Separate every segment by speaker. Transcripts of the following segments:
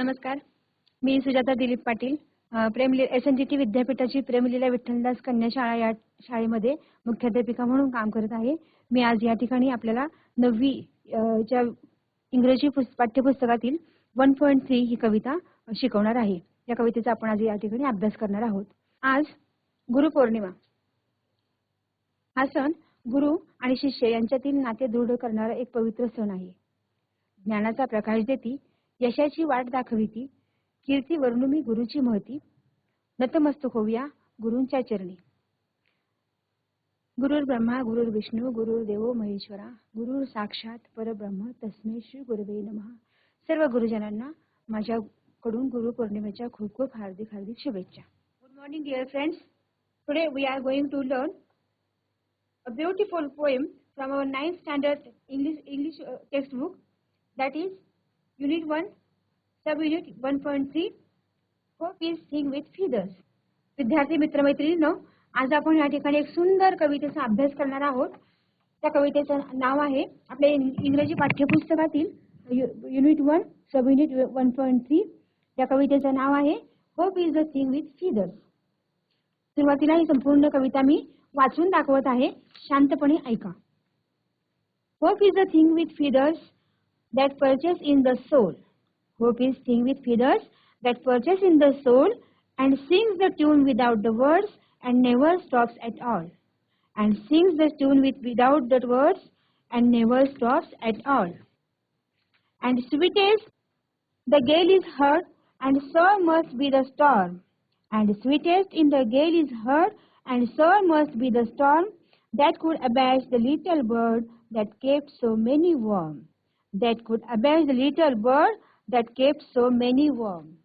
Speaker 1: नमस्कार. मी सुजाता दिलीप पाटील अ, प्रेमली एस एन जी टी विद्यापीठाची प्रेमलीला विठ्ठलदास कन्या शाळा या शाळेमध्ये मुख्याध्यापिका म्हणून काम करत आहे. मी आज या ठिकाणी आपल्याला नववी च्या इंग्रजी पाठ्यपुस्तकातील वन पॉईंट थ्री ही कविता शिकवणार आहे. या कवितेचा आपण आज या ठिकाणी अभ्यास करणार आहोत. आज गुरुपौर्णिमा हा सण गुरु आणि शिष्य यांच्यातील नाते दृढ करणारा एक पवित्र सण आहे. ज्ञानाचा प्रकाश देती यशाची वाट दाखविती. कीर्ती वर्णुमी गुरुची महती. नतमस्तक होऊया गुरूंच्या चरणी. गुरुर ब्रह्मा गुरुर विष्णू गुरुर देवो महेश्वरा गुरुर साक्षात परब्रह्म तस्मै श्री गुरुवे नमहा सर्व गुरुजनांना माझ्याकडून गुरु पौर्णिमेच्या खूप खूप हार्दिक हार्दिक शुभेच्छा. Good morning dear friends today we are going to learn a beautiful poem from our ninth standard English English textbook that is Unit 1 Subunit 1.3 Hope is thing with Feathers. विद्यार्थी मित्रमैत्रिणींनो आज आपण या ठिकाणी एक सुंदर कवितेचा अभ्यास करणार आहोत. त्या कवितेचं नाव आहे आपल्या इंग- इंग्रजी पाठ्यपुस्तकातील unit one subunit one point three या कवितेचं नाव आहे hope is the thing with feathers सुरुवातीला ही संपूर्ण कविता मी वाचून दाखवत आहे. शांतपणे ऐका. Hope is the thing with feathers that perches in the soul. Hope is thing with feathers that perches in the soul and sings the tune without the words and never stops at all. And sings the tune with without the words and never stops at all. And sweetest the gale is heard, and so must be the storm. And sweetest in the gale is heard, and sore must be the storm that could abash the little bird that kept so many warm That could abash the little bird that kept so many warm.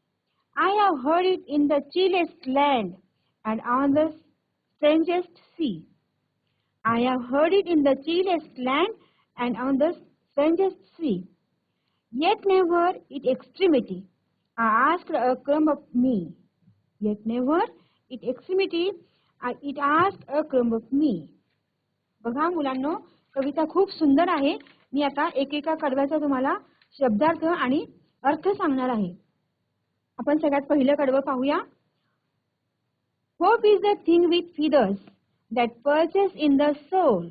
Speaker 1: I have heard it in the chillest land and on the strangest sea. I have heard it in the chillest land and on the strangest sea. Yet never it extremity. I asked a crumb of me. Yet never it extremity. I, it asked a crumb of me. बघा मुलांनो कविता खूप सुंदर आहे मी आता एकेका कडव्याचा तुम्हाला शब्दार्थ आणि अर्थ सांगणार आहे. आपण सगळ्यात पहिलं कडवं पाहूया. Hope is the thing with feathers that perches in the soul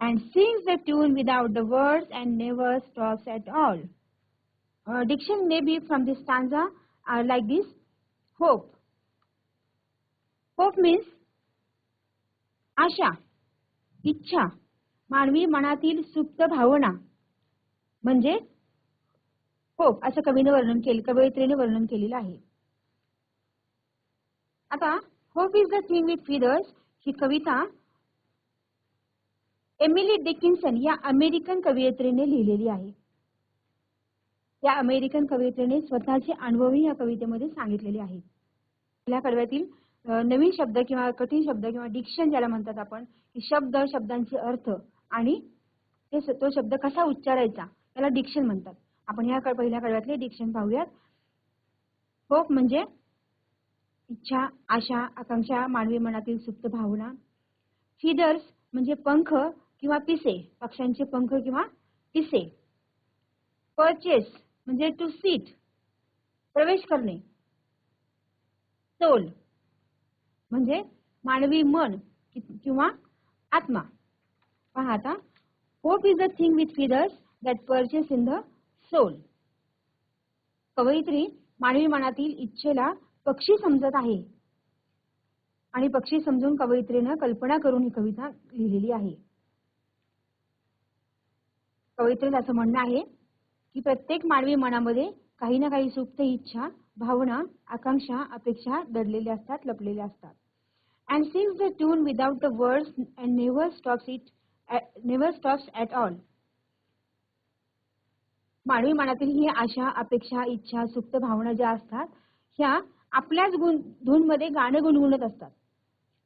Speaker 1: and sing the tune without the words and never stop at all diction may be from this stanza I like this hope hope means आशा इच्छा. मानवी मनातील सुप्त भावना. म्हणजे hope असं कवीने वर्णन केले कवयित्रीने वर्णन केलेलं आहे. आता hope is the thing with feathers ही कविता एमिली डिकिन्सन या अमेरिकन कवयित्रीने लिहिलेली आहे. या अमेरिकन कवयित्रीने स्वतःचे अनुभवही या कवितेमध्ये सांगितलेले आहेत या कडव्यातील नवीन शब्द किंवा कठीण शब्द किंवा डिक्शन ज्याला म्हणतात आपण की शब्द शब्दांचे अर्थ आणि ते तो शब्द कसा उच्चारायचा त्याला डिक्शन म्हणतात. आपण ह्या पहिल्या कडव्यातले डिक्शन पाहूयात. होप म्हणजे इच्छा आशा आकांक्षा मानवी मनातील सुप्त भावना. फिदर्स म्हणजे पंख किंवा पिसे पक्ष्यांचे पंख किंवा पिसे. परचेस म्हणजे टू सीट प्रवेश करणे. सोल म्हणजे मानवी मन किंवा आत्मा. पहा आता hope is a thing with feathers that perches in the soul कवयित्री मानवी मनातील इच्छेला पक्षी समजत आहे. आणि पक्षी समजून कवयित्रीनं कल्पना करून ही कविता लिहिलेली आहे. कवयित्रीत असं म्हणणं आहे की प्रत्येक मानवी मनामध्ये काही ना काही सुप्त इच्छा भावना आकांक्षा अपेक्षा दडलेल्या असतात लपलेल्या असतात. And sings the tune without the words and never stops it never stops at all मानवी मनातील ही आशा अपेक्षा इच्छा सुप्त भावना ज्या असतात ह्या आपल्याच गुण धूनमध्ये गाणे गुणगुणत असतात.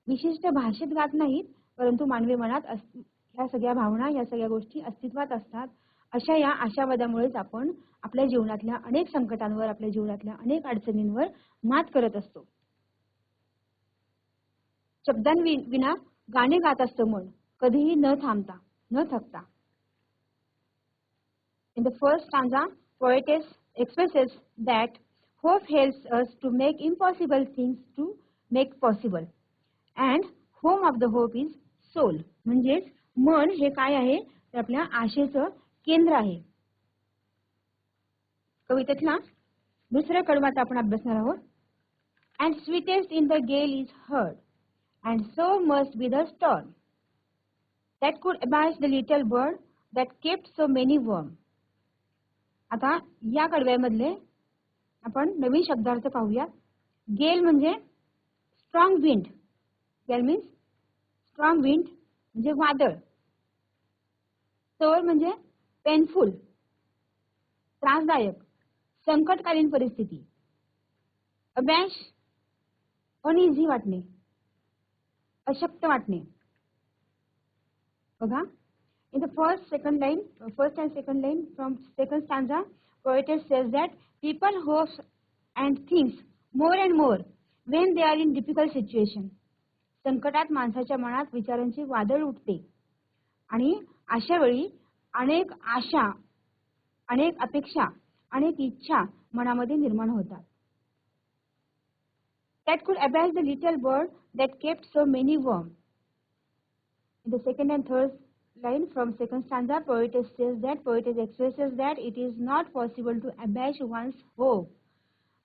Speaker 1: विशिष्ट भाषेत गात नाहीत परंतु मानवी मनात ह्या सगळ्या भावना या सगळ्या गोष्टी अस्तित्वात असतात. अशा या आशावादामुळेच आपण आपल्या जीवनातल्या अनेक संकटांवर आपल्या जीवनातल्या अनेक अडचणींवर मात करत असतो. शब्दांविना गाणे गात असतं मन. कधीही न थांबता न थकता. In the first stanza poetess expresses that hope helps us to make impossible things to make possible and home of the hope is soul म्हणजेच मन हे काय आहे? तर आपल्या आशेचं केंद्र आहे. कवितेतला दुसऱ्या कडवाचा आपण अभ्यासणार आहोत. And sweetest in the gale is heard and so must be the storm that could abase the little bird that kept so many worm. आता या कडव्यामधले आपण नवीन शब्दार्थ पाहूया. गेल म्हणजे strong wind gale means strong wind म्हणजे वादळ. Sir म्हणजे painful त्रासदायक. संकटकालीन परिस्थिती. अबॅश अनइझी वाटणे. अशक्त वाटणे. बघा. In the first second line first and second line from second stanza poetess says that people hopes and things more and more when they are in difficult situation संकटात माणसाच्या मनात विचारांची वादळ उठते. आणि अशा वेळी अनेक आशा अनेक अपेक्षा अनेक इच्छा मनामध्ये निर्माण होतात. That could abase the little bird that kept so many worm the second and third line from second stanza poetess says that poetess expresses that it is not possible to abash one's hope.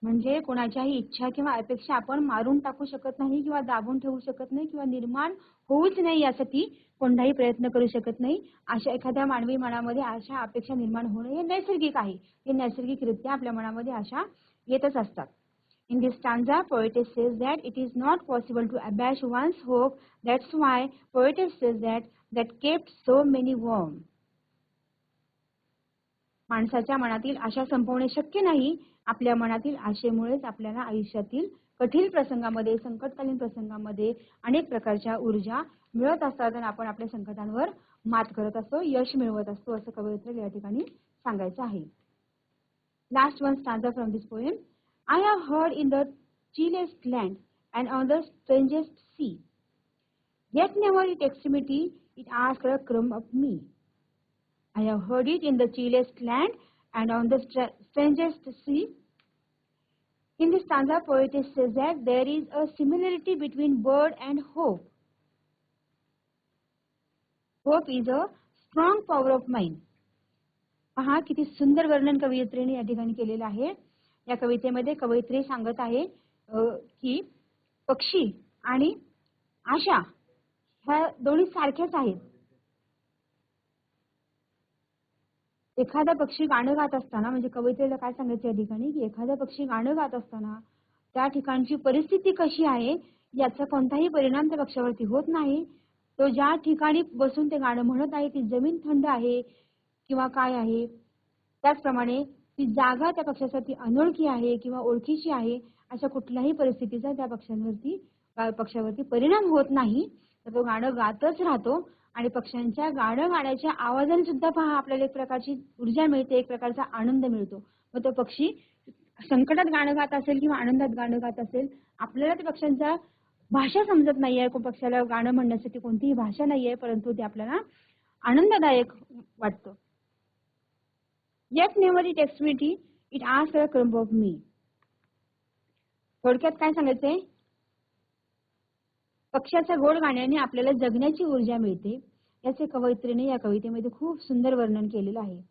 Speaker 1: म्हणजे कोणाच्याही इच्छा किंवा अपेक्षा आपण मारून टाकू शकत नाही किंवा दाबून ठेवू शकत नाही किंवा निर्माण होऊच नाही यासाठी कोणताही प्रयत्न करू शकत नाही. अशा एखाद्या मानवी मनामध्ये अशा अपेक्षा निर्माण होणं हे नैसर्गिक आहे. हे नैसर्गिकरित्या आपल्या मनामध्ये अशा येतच असतात. In this stanza, poetess says that it is not possible to abash one's hope. That's why poetess says that that kept so many warm. माणसाच्या मनातील आशा संपवणे शक्य नाही आपल्या मनातील आशेमुळेच आपल्याला आयुष्यातील कठीण प्रसंगामध्ये संकटकालीन प्रसंगामध्ये अनेक प्रकारच्या ऊर्जा मिळत असतात आणि आपण आपल्या संकटांवर मात करत असतो यश मिळवत असतो असं कवयित्र या ठिकाणी सांगायचं आहे last one stanza from this poem I have heard in the chillest land and on the strangest sea. Yet never its extremity it asked a crumb of me. I have heard it in the chillest land and on the stra strangest sea. In this stanza, poetess says that there is a similarity between bird and hope. Hope is a strong power of mind. पहा किती सुंदर वर्णन कवयित्रीने या ठिकाणी केलेलं आहे या कवितेमध्ये कवयित्री सांगत आहे की पक्षी आणि आशा ह्या दोन्ही सारख्याच आहेत. एखादा पक्षी गाणं गात असताना म्हणजे कवितेला काय सांगायचं या ठिकाणी? की एखादा पक्षी गाणं गात असताना त्या ठिकाणची परिस्थिती कशी आहे याचा कोणताही परिणाम त्या पक्षावरती होत नाही. तो ज्या ठिकाणी बसून ते गाणं म्हणत आहे ती जमीन थंड आहे किंवा काय आहे त्याचप्रमाणे ती जागा त्या पक्षासाठी अनोळखी आहे किंवा ओळखीची आहे अशा कुठल्याही परिस्थितीचा त्या पक्ष्यांवरती पक्षावरती परिणाम होत नाही. तर तो गाणं गातच राहतो आणि पक्ष्यांच्या गाणं गाण्याच्या आवाजाने सुद्धा पहा आपल्याला एक प्रकारची ऊर्जा मिळते एक प्रकारचा आनंद मिळतो. मग तो पक्षी संकटात गाणं गात असेल किंवा आनंदात गाणं गात असेल आपल्याला त्या पक्ष्यांचा भाषा समजत नाहीये पक्षाला गाणं म्हणण्यासाठी कोणतीही भाषा नाहीये परंतु ते आपल्याला आनंददायक वाटतं. Yet never it extremity, it asked a crumb of me. थोडक्यात काय सांगायचंय? पक्षाच्या गोड गाण्याने आपल्याला जगण्याची ऊर्जा मिळते. याचे कवयित्रीने या कवितेमध्ये खूप सुंदर वर्णन केलेलं आहे.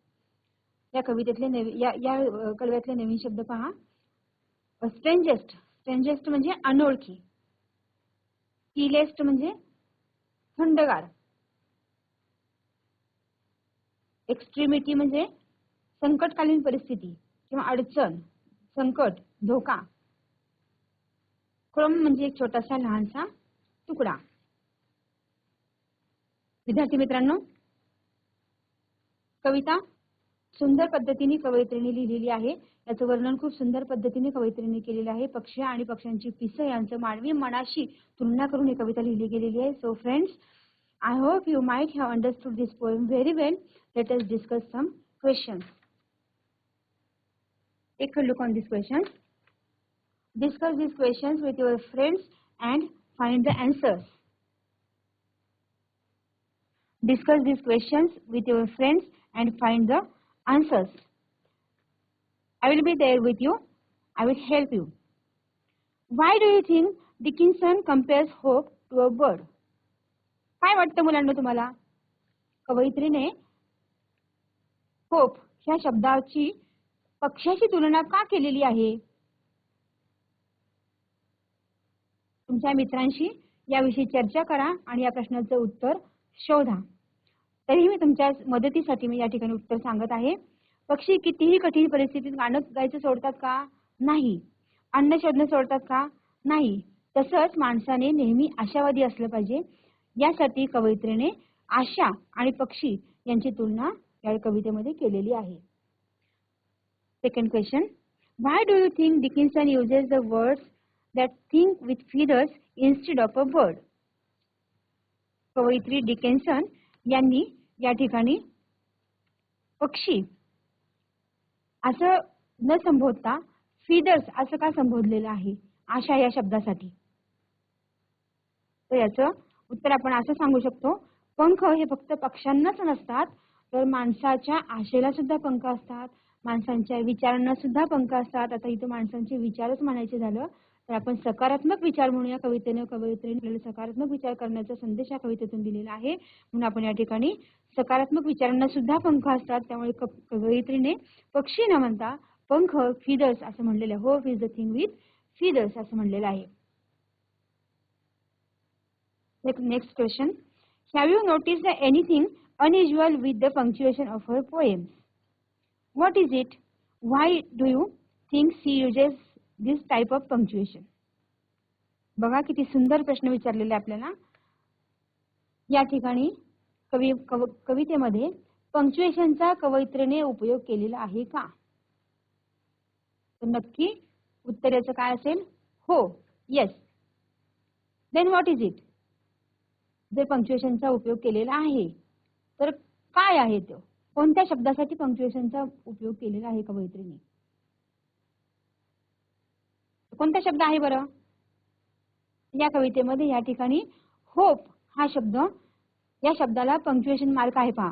Speaker 1: या कवितेतले नवी या या कवितेतले नवीन शब्द पहा. स्ट्रेंजेस्ट स्ट्रेंजेस्ट म्हणजे अनोळखी. किलेस्ट म्हणजे थंडगार. एक्स्ट्रीमिटी म्हणजे संकटकालीन परिस्थिती किंवा अडचण संकट धोका क्रम म्हणजे एक छोटासा लहानसा तुकडा. विद्यार्थी मित्रांनो कविता सुंदर पद्धतीने कवयित्रीने लिहिलेली आहे. याचं वर्णन खूप सुंदर पद्धतीने कवयित्रीने केलेलं आहे. पक्षी आणि पक्ष्यांची पिसं यांचं मानवी मनाशी तुलना करून ही कविता लिहिली गेलेली आहे. So friends I hope you might have understood this poem very well let us discuss some questions Take a look on these questions. Discuss these questions with your friends and find the answers. Discuss these questions with your friends and find the answers. I will be there with you I will help you why do you think Dickinson compares hope to a bird काय वाटतं मुलांना तुम्हाला कवयित्रीने hope ह्या शब्दाची पक्ष्याशी तुलना का केलेली आहे? तुमच्या मित्रांशी याविषयी चर्चा करा आणि या प्रश्नाचं उत्तर शोधा. तरीही मी तुमच्या मदतीसाठी मी या ठिकाणी उत्तर सांगत आहे. पक्षी कितीही कठीण परिस्थितीत गाणं गायचं सोडतात का? नाही. अन्न शोधणं सोडतात का? नाही. तसंच माणसाने नेहमी आशावादी असलं पाहिजे. यासाठी कवयित्रीने आशा आणि पक्षी यांची तुलना या कवितेमध्ये केलेली आहे. Second question why do you think Dickinson uses the words that think with feathers instead of a bird? कवयित्री डिकेन्सन यांनी या ठिकाणी पक्षी असं न संबोधता फिदर्स असं का संबोधलेलं आहे? आशा या शब्दासाठी. तर याचं उत्तर आपण असं सांगू शकतो पंख हे फक्त पक्ष्यांनाच नसतात तर माणसाच्या आशेला सुद्धा पंख असतात माणसांच्या विचारांना सुद्धा पंख असतात. आता इथं माणसांचे विचारच म्हणायचे झालं तर आपण सकारात्मक विचार म्हणून या कवितेने कवयित्रीने आपल्याला सकारात्मक विचार करण्याचा संदेश या कवितेतून दिलेला आहे. म्हणून आपण या ठिकाणी सकारात्मक विचारांना सुद्धा पंख असतात. त्यामुळे कवयित्रीने पक्षी न म्हणता पंख फिदर्स असं म्हणलेलं आहे. Hope is the thing with feathers असं म्हणलेलं आहे. Next question have you notice the anything unusual with the punctuation of her poems What is it? Why do you think she uses this type of punctuation? बघा किती सुंदर प्रश्न विचारलेले आपल्याला. या ठिकाणी कवी कव, कवितेमध्ये पंक्च्युएशनचा कवयित्रीने उपयोग केलेला आहे का? तर नक्की उत्तर याचं काय असेल? हो yes then what is it जर पंक्च्युएशनचा उपयोग केलेला आहे. तर काय आहे तो? कोणत्या शब्दासाठी पंक्च्युएशनचा उपयोग केलेला आहे कवयित्रीने कोणता शब्द आहे बरं? या कवितेमध्ये या ठिकाणी होप हा शब्द या शब्दाला पंक्च्युएशन मार्क आहे पहा.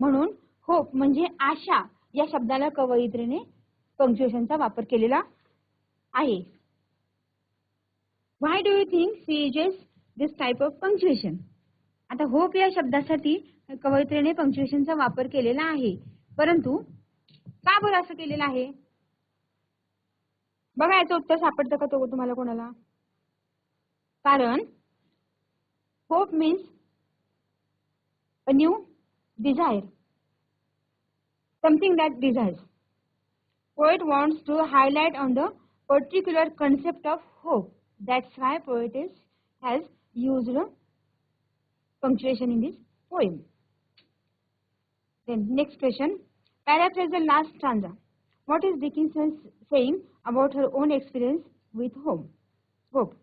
Speaker 1: म्हणून होप म्हणजे आशा या शब्दाला कवयित्रीने पंक्च्युएशनचा वापर केलेला आहे. Why do you think she is this type of punctuation आता होप या शब्दासाठी कवयत्रेने पंक्चुएशनचा वापर केलेला आहे. परंतु का बरं असं केलेलं आहे? बघा याचं उत्तर सापडतं का तो तुम्हाला कोणाला? कारण hope means a new desire something that desire poet want to highlight on the particular concept of hope that's why poet is has use punctuation in this poems Then next question. Paraphrase the last stanza. What is Dickinson saying about her own experience with home? Hope.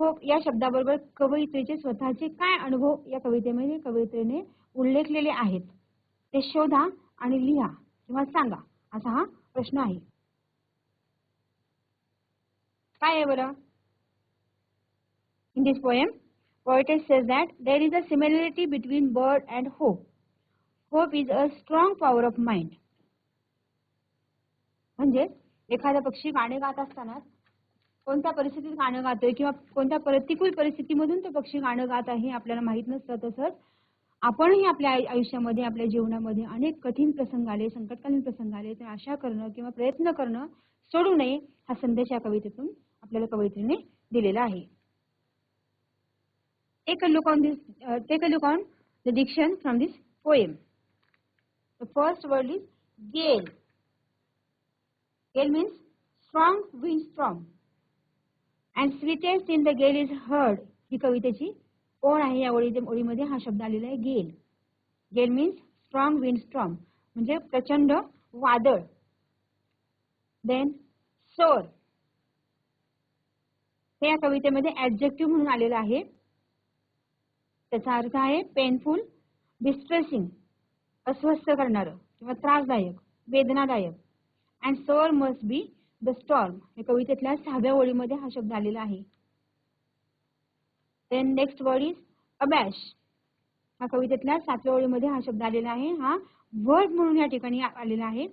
Speaker 1: Hope या शब्दाबरोबर कवयित्रीचे स्वतःचे काय अनुभव या कवितेमध्ये कवयित्रीने उल्लेखलेले आहेत ते शोधा आणि लिहा किंवा सांगा असा हा प्रश्न आहे काय आहे बरं in this poem poetess says that there is a similarity between bird and hope. Hope is a strong power of mind म्हणजे एखादा पक्षी गाणे गात असताना कोणत्या परिस्थितीत गाणं गातोय किंवा कोणत्या प्रतिकूल परिस्थितीमधून तो पक्षी गाणं गात आहे आपल्याला माहीत नसतं तसंच आपणही आपल्या आयुष्यामध्ये आपल्या जीवनामध्ये अनेक कठीण प्रसंग आले संकटकालीन प्रसंग आले तर आशा करणं किंवा प्रयत्न करणं सोडू नये हा संदेश या कवितेतून आपल्याला कवयित्रीने दिलेला आहे. एक look look on this uh, take a look on the diction from the first word is gale. Gale means strong windstorm and sweetest in the gale is heard. ही कवितेची ओळ आहे या ओळी ओळीमध्ये हा शब्द आलेला आहे गेल गेल मीन्स स्ट्रॉंग विंड स्ट्रॉम म्हणजे प्रचंड वादळ. देन सोर हे या कवितेमध्ये ऍब्जेक्टिव्ह म्हणून आलेलं आहे. त्याचा अर्थ आहे पेनफुल डिस्ट्रेसिंग अस्वस्थ करणारं किंवा त्रासदायक वेदनादायक. And sore must be the storm हे कवितेतल्या सहाव्या ओळीमध्ये हा शब्द आलेला आहे. Then next word is abash हा कवितेतल्या सातव्या ओळीमध्ये हा शब्द आलेला आहे. हा वर्ड म्हणून या ठिकाणी आलेला आहे.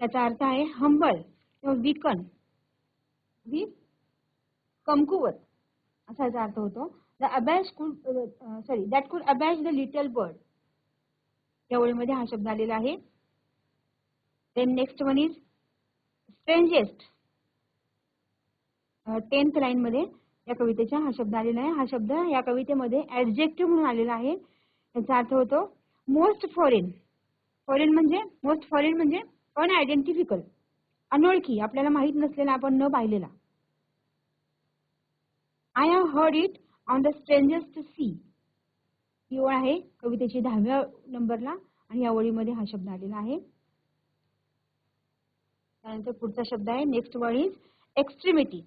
Speaker 1: त्याचा अर्थ आहे हंबल किंवा विकन वी कमकुवत. असा याचा अर्थ होतो. द अबॅश कुड सॉरी दॅट कुड अबॅश द लिटल बर्ड या ओळीमध्ये हा शब्द आलेला आहे. Then next one is strangest tenth line मध्ये या कवितेच्या हा शब्द आलेला आहे. हा शब्द या कवितेमध्ये ऍडजेक्टिव्ह म्हणून आलेला आहे. याचा अर्थ होतो मोस्ट फॉरेन फॉरेन म्हणजे मोस्ट फॉरेन म्हणजे अनआयडेंटिफिकल अनोळखी आपल्याला माहीत नसलेला आपण न पाहिलेला. I have heard it on the strangest sea ही ओळ आहे. कवितेची दहाव्या नंबरला आणि या ओळीमध्ये हा शब्द आलेला आहे. त्यानंतर पुढचा शब्द आहे. Next word is extremity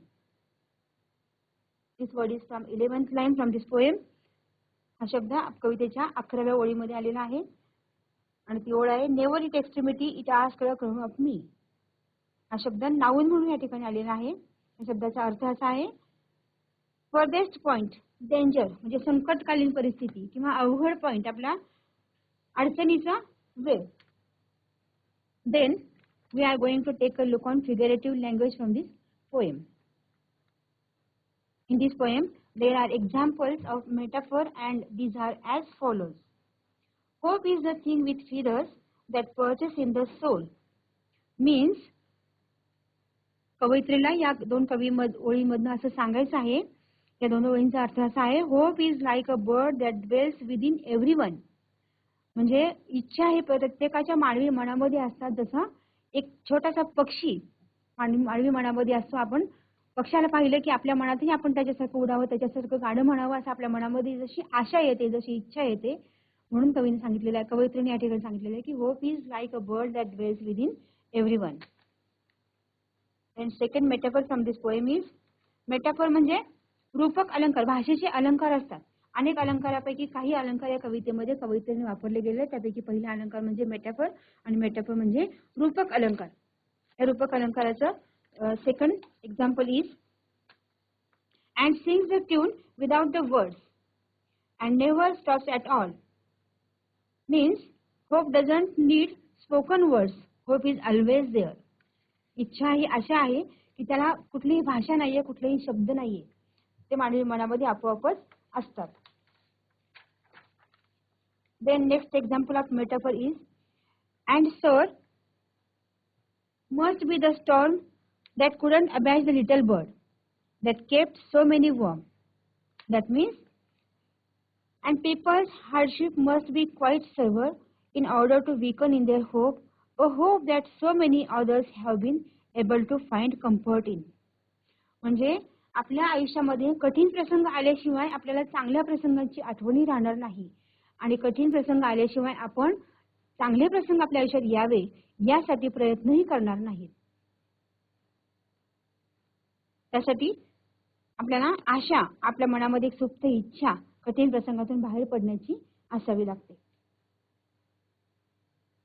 Speaker 1: this word is from eleventh line from this poem हा शब्द कवितेच्या अकराव्या ओळीमध्ये आलेला आहे. आणि ती ओळ आहे never it extremity it ask करून ऑफ मी हा शब्द नाऊन म्हणून या ठिकाणी आलेला आहे. या शब्दाचा अर्थ असा आहे फर्देस्ट पॉइंट डेंजर म्हणजे संकटकालीन परिस्थिती किंवा अवघड पॉइंट आपला अडचणीचा वेळ then we are going to take a look on figurative language from this poem in this poem there are examples of metaphor and these are as follows hope is the thing with feathers that perches in the soul means कवयित्रीला या दोन कवी मध ओळीमधनं असं सांगायचं आहे या दोन ओळींचा अर्थ असा आहे hope is like a bird that dwells within every one म्हणजे इच्छा हे प्रत्येकाच्या मानवी मनामध्ये असतात. जसं एक छोटासा पक्षी मानवी मनामध्ये असतो. आपण पक्षाला पाहिलं की आपल्या मनातही आपण त्याच्यासारखं उडावं त्याच्यासारखं गाणं म्हणावं असं आपल्या मनामध्ये जशी आशा येते जशी इच्छा येते. म्हणून कवीने सांगितलेलं आहे कवयित्रीने या ठिकाणी सांगितलेलं आहे की hope is like a bird that dwells within every one and second metaphor from this poem is metaphor म्हणजे रूपक अलंकार भाषेचे अलंकार असतात. अनेक अलंकारापैकी काही अलंकार या कवितेमध्ये कवितेने वापरले गेले. त्यापैकी पहिला अलंकार म्हणजे मेटाफर आणि मेटाफर म्हणजे रूपक अलंकार. या रूपक अलंकाराचं second example is and sings the tune without the words and never stops at all means hope doesn't need spoken words hope is always there इच्छा ही अशा आहे की त्याला कुठलीही भाषा नाहीये कुठलेही शब्द नाहीये. ते मानवी मनामध्ये आपोआपच असतात then next example of metaphor is and sir must be the storm that couldn't abash the little bird that kept so many warm that means and people's hardship must be quite severe in order to weaken in their hope a hope that so many others have been able to find comfort in म्हणजे आपल्या आयुष्यामध्ये कठीण प्रसंग आल्याशिवाय आपल्याला चांगल्या प्रसंगांची आठवणी राहणार नाही. आणि कठीण प्रसंग आल्याशिवाय आपण चांगले प्रसंग आपल्या आयुष्यात यावे यासाठी प्रयत्नही करणार नाहीत. त्यासाठी आपल्याला आशा आपल्या मनामध्ये एक सुप्त इच्छा कठीण प्रसंगातून बाहेर पडण्याची असावी लागते.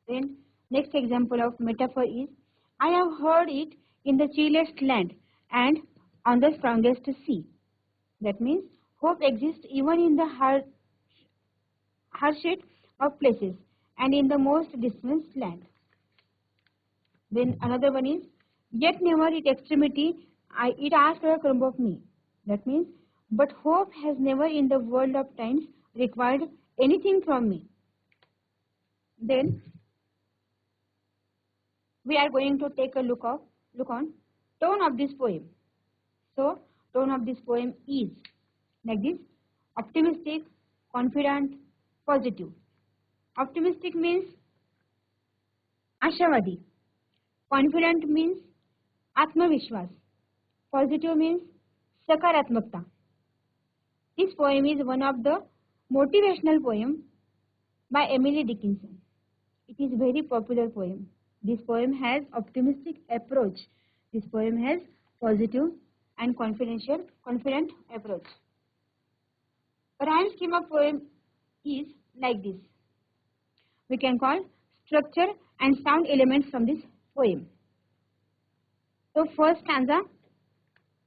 Speaker 1: Then next example of metaphor is I have heard it in the chillest land and on the strongest sea. That means hope exists even in the hard, of places and in the most distant land. Then another one is, yet never at extremity I, it asked for a crumb of me. That means, but hope has never in the world of times required anything from me. Then we are going to take a look of look on tone of this poem. So tone of this poem is like this: optimistic, confident, positive. Optimistic means Ashavadi. Confident means आत्मविश्वास. Positive means sakaratmakta This poem is one of the motivational poem by Emily Dickinson. It is very popular poem. This poem has optimistic approach. This poem has positive and confidential confident approach. A rhyme scheme of poem is like this. We can call structure and sound elements from this poem. So first stanza,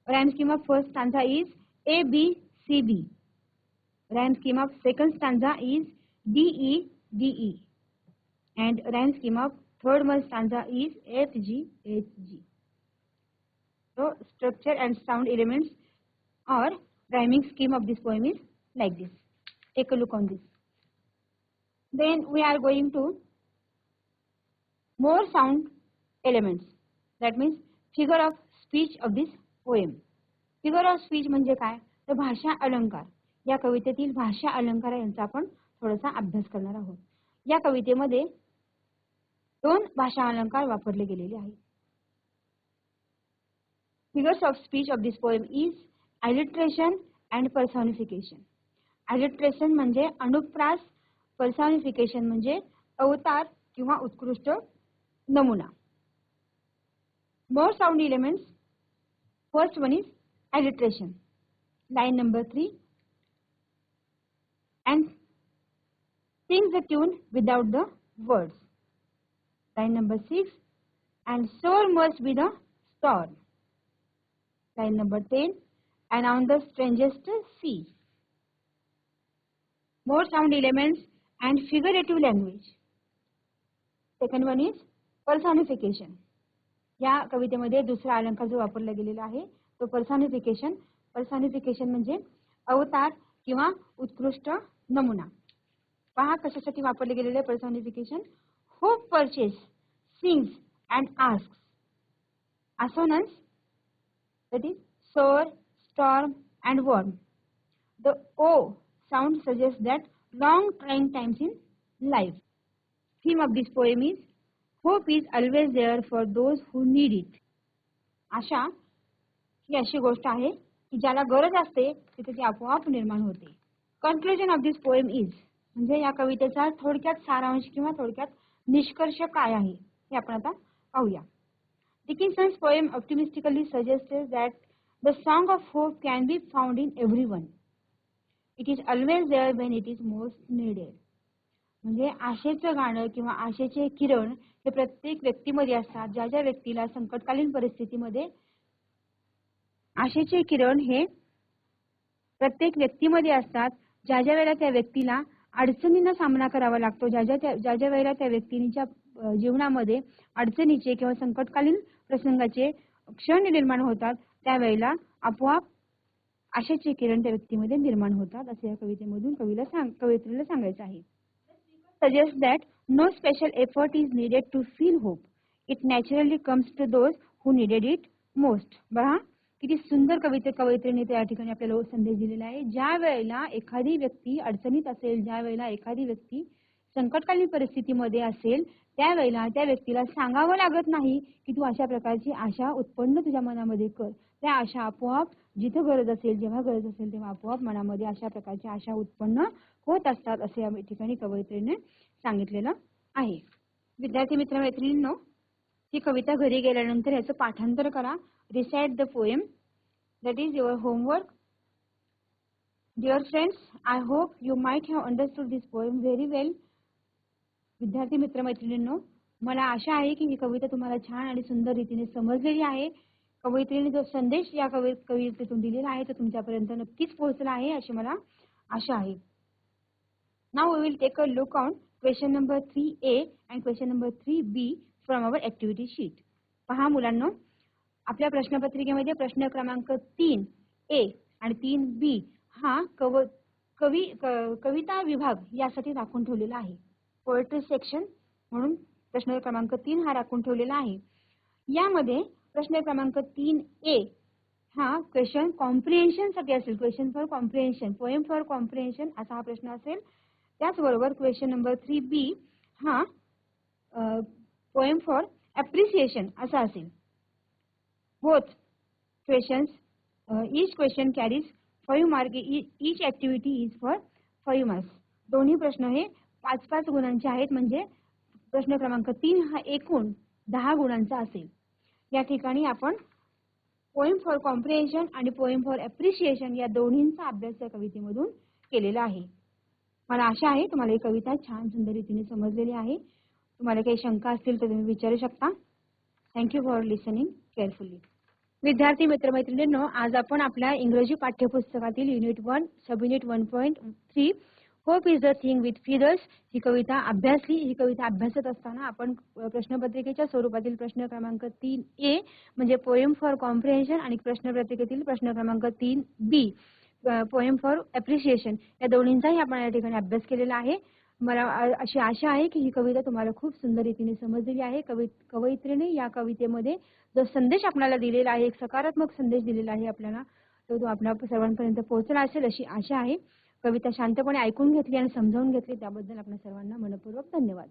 Speaker 1: rhyme scheme of first stanza is A, B, C, B. Rhyme scheme of second stanza is D, E, D, E. And rhyme scheme of third month stanza is F G H G. So structure and sound elements or rhyming scheme of this poem is like this. Take a look on this. Then we are going to more sound elements. That means figure of speech of this poem. Figure of speech म्हणजे काय तर भाषा अलंकार या कवितेतील भाषा अलंकार यांचा आपण थोडासा अभ्यास करणार आहोत या कवितेमध्ये दोन भाषा अलंकार वापरले गेलेले आहेत figures of speech of this poem is alliteration and personification alliteration म्हणजे अनुप्रास पर्सॉनिफिकेशन म्हणजे अवतार किंवा उत्कृष्ट नमुना more sound elements first one is alliteration. Line number 3. And sings the tune without the words. Line number 6. And soul must be the storm. Line number 10. And on the strangest C. More sound elements and figurative language. Second one is personification. या कवितेमध्ये दुसरा अलंकार जो वापरला गेलेला आहे तो पर्सॉनिफिकेशन पर्सॉनिफिकेशन म्हणजे अवतार किंवा उत्कृष्ट नमुना पहा कशासाठी वापरले गेलेले personification hope perches sings and ask assonance that is soar, storm and worm. The O sound suggests that long trying times in life. Theme of this poem is hope is always there for those who need it. आशा ही अशी गोष्ट आहे की ज्याला गरज असते तिथे ती आपोआप निर्माण होते conclusion of this poem is म्हणजे या कवितेचा थोडक्यात सारांश किंवा थोडक्यात निष्कर्ष काय आहे हे आपण आता पाहूया Dickinson's poem optimistically suggests that the song of hope can be found in everyone. It is always there when it is most needed. म्हणजे आशेचं गाणं किंवा आशेचे किरण हे प्रत्येक व्यक्तीमध्ये असतात ज्या ज्या व्यक्तीला संकटकालीन परिस्थितीमध्ये आशेचे किरण हे प्रत्येक व्यक्तीमध्ये असतात ज्या ज्या वेळेला त्या व्यक्तीला अडचणींना सामना करावा लागतो ज्या ज्या ज्या ज्या वेळेला त्या व्यक्तींच्या जीवनामध्ये अडचणीचे किंवा संकटकालीन प्रसंगाचे क्षण निर्माण होतात. त्यावेळेला आपोआप आशेचे किरण त्या व्यक्तीमध्ये निर्माण होतात असे या कवितेमधून कवीला सांग कवयित्रीला सांगायचं आहे. Suggest that no special effort is needed to feel hope it naturally comes to those who needed it most बघा किती सुंदर कविते कवयित्रीने त्या ठिकाणी आपल्याला संदेश दिलेला आहे. ज्या वेळेला एखादी व्यक्ती अडचणीत असेल ज्या वेळेला एखादी व्यक्ती संकटकालीन परिस्थितीमध्ये असेल त्यावेळेला त्या व्यक्तीला सांगावं लागत नाही की तू अशा प्रकारची आशा उत्पन्न तुझ्या मनामध्ये कर. त्या आशा आपोआप जिथं गरज असेल जेव्हा गरज असेल तेव्हा आपोआप मनामध्ये अशा प्रकारच्या आशा उत्पन्न होत असतात असे या ठिकाणी कवयित्रीने सांगितलेलं आहे. विद्यार्थी मित्र मैत्रिणींनो ही कविता घरी गेल्यानंतर याचं पाठांतर करा. Recite the poem that is your homework dear friends I hope you might have understood this poem very well विद्यार्थी मित्र मैत्रिणींनो मला आशा आहे की ही कविता तुम्हाला छान आणि सुंदर रीतीने समजलेली आहे. कवयित्रीने जो संदेश या कवि कवितेतून दिलेला आहे तो तुमच्यापर्यंत नक्कीच पोहोचला आहे अशी मला आशा आहे. Now we will take a look on question number three A and question number three B from our activity sheet पहा मुलांनो आपल्या प्रश्नपत्रिकेमध्ये प्रश्न क्रमांक तीन ए आणि तीन बी हा कव कवी कविता विभाग यासाठी राखून ठेवलेला आहे. पोएट्री सेक्शन म्हणून प्रश्न क्रमांक तीन हा राखून ठेवलेला आहे. यामध्ये प्रश्न क्रमांक तीन ए हा क्वेश्चन कॉम्प्रिहेन्शनसाठी असेल. Question for comprehension poem for comprehension असा हा प्रश्न असेल. त्याचबरोबर क्वेश्चन नंबर थ्री बी हा पोएम फॉर अप्रिसिएशन असा असेल. Both questions each question carries five mark each activity is for five marks दोन्ही प्रश्न हे पाच पाच गुणांचे आहेत म्हणजे प्रश्न क्रमांक तीन हा एकूण दहा गुणांचा असेल. या ठिकाणी आपण पोएम फॉर कॉम्प्रिहेन्शन आणि पोएम फॉर अप्रिशिएशन या दोन्हींचा अभ्यास या कवितेमधून केलेला आहे. मला आशा आहे तुम्हाला ही कविता छान सुंदर रीतीने समजलेली आहे. तुम्हाला काही शंका असतील तर तुम्ही विचारू शकता. थँक्यू फॉर लिसनिंग केअरफुली विद्यार्थी मित्रमैत्रिणींनो आज आपण आपल्या इंग्रजी पाठ्यपुस्तकातील unit one subunit one point three hope is the thing with feathers ही कविता अभ्यासली ही कविता अभ्यासत असताना आपण प्रश्नपत्रिकेच्या स्वरूपातील प्रश्न क्रमांक तीन ए म्हणजे पोएम फॉर कॉम्प्रिहेन्शन आणि प्रश्नपत्रिकेतील प्रश्न क्रमांक तीन बी पोएम फॉर ॲप्रिशिएशन या दोन्हींचाही आपण या ठिकाणी अभ्यास केलेला आहे. मला अशी आशा आहे की ही कविता तुम्हाला खूप सुंदर रीतीने समजलेली आहे. कवि कवयित्रीने या कवितेमध्ये जो संदेश आपल्याला दिलेला आहे एक सकारात्मक संदेश दिलेला आहे आपल्याला तो तो आपल्या सर्वांपर्यंत पोहोचला असेल अशी आशा आहे. कविता शांतपणे ऐकून घेतली आणि समजावून घेतली त्याबद्दल आपल्या सर्वांना मनपूर्वक धन्यवाद.